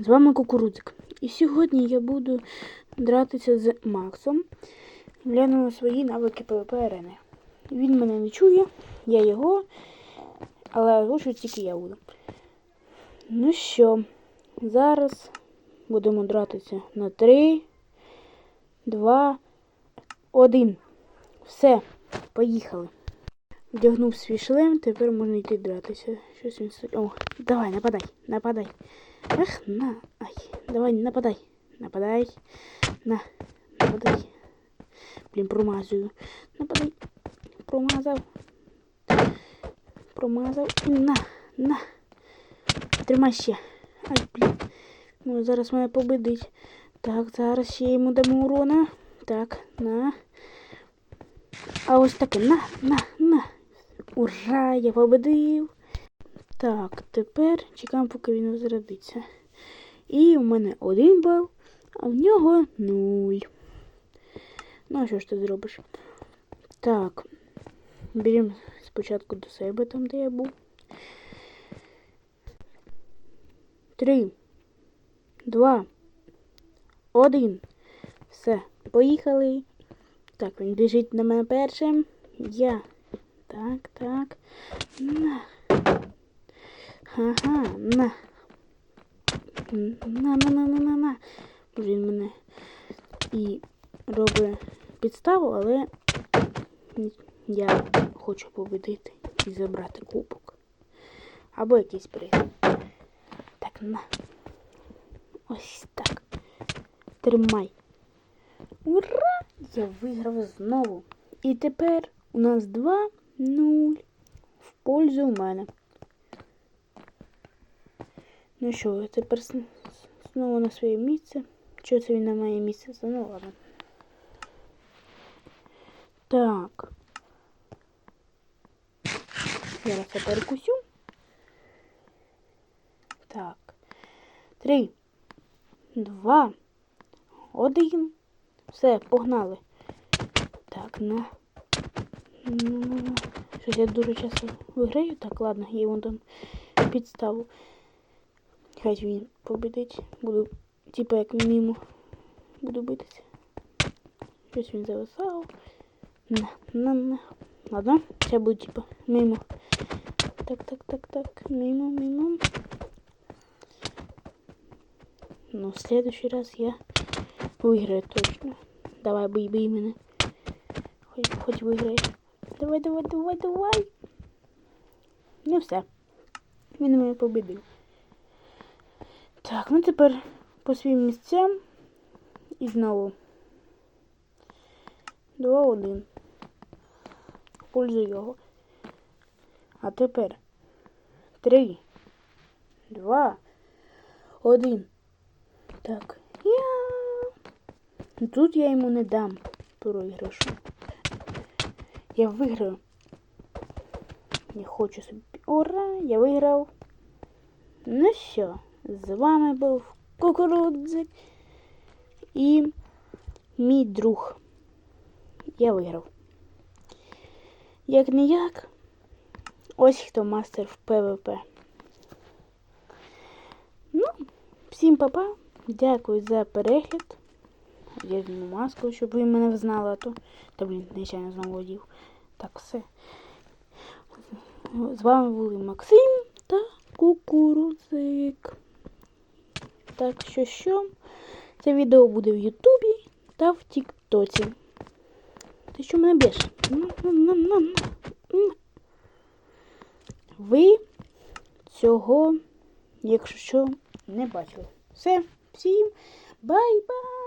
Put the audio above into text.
З вами Кукурудзик. І сьогодні я буду дратися з Максом. Глянемо свої навики ПВП арени. Він мене не чує, я його, але озвучу тільки я буду. Ну що, зараз будемо дратися на 3, 2, 1. Все, поїхали. Вдягнув свій шлем, тепер можна йти дратися. Щось він. О, давай, нападай, нападай. Ах, на, ай, давай, нападай, нападай, на, нападай. Блін, промазую. Нападай, промазав. Промазав. На, на. Тримай ще. Ай, блін. Ну, зараз мене победить. Так, зараз ще йому дамо урона. Так, на. А ось таке, на, на. Ура, я победив. Так, тепер чекаємо, поки він розрядиться. І у мене один бал, а в нього нуль. Ну, а що ж ти зробиш? Так, беремо спочатку до себе, там, де я був. Три, два, один. Все, поїхали. Так, він біжить на мене першим. Я. Так, так. На. Ага, на. На, на, на, на, на, на. Він мене і робить підставу, але я хочу победити і забрати кубок. Або якийсь приз. Так, на. Ось так. Тримай. Ура! Я виграв знову. І тепер у нас 2-0 в пользу у мене. Ну що, тепер знову на своє місце. Чого це він на моє місце? Ну ладно. Так. Зараз я перекусю. Так. Три, два, один. Все, погнали. Так, на. Ну, щось я дуже часто виграю. Так, ладно, я йому там підставу. Хай він победить. Буду, типу, як мимо буду битися. Щось він зависав. На, на, на. Ладно, я буду, типу, мимо. Так, так, так, так. Мимо, мимо. Ну, в следующий раз я выиграю точно. Давай, бий, бий мене. Хоть, хоть виграє. Давай, давай, давай, давай. Ну все. Він мене победив. Так, ну тепер по своїм місцям. І знову. 2-1. В пользу його. А тепер 3, 2, 1. Так. Я. Тут я йому не дам проіграшу. Я виграю. Я хочу собі. Ура! Я виграв. Ну що, з вами був Кукурудзик і мій друг. Я виграв. Як не як, ось хто мастер в ПВП. Ну, всім папа. Дякую за перегляд. Я візьму маску, щоб ви мене взнали, а то. Та блін, нечайно знову. Так, все. З вами були Максим та Кукурузик. Так що що? Це відео буде в Ютубі та в Тіктоці. Ти що мене б'єш? Ви цього, якщо що, не бачили. Все, всім бай-бай!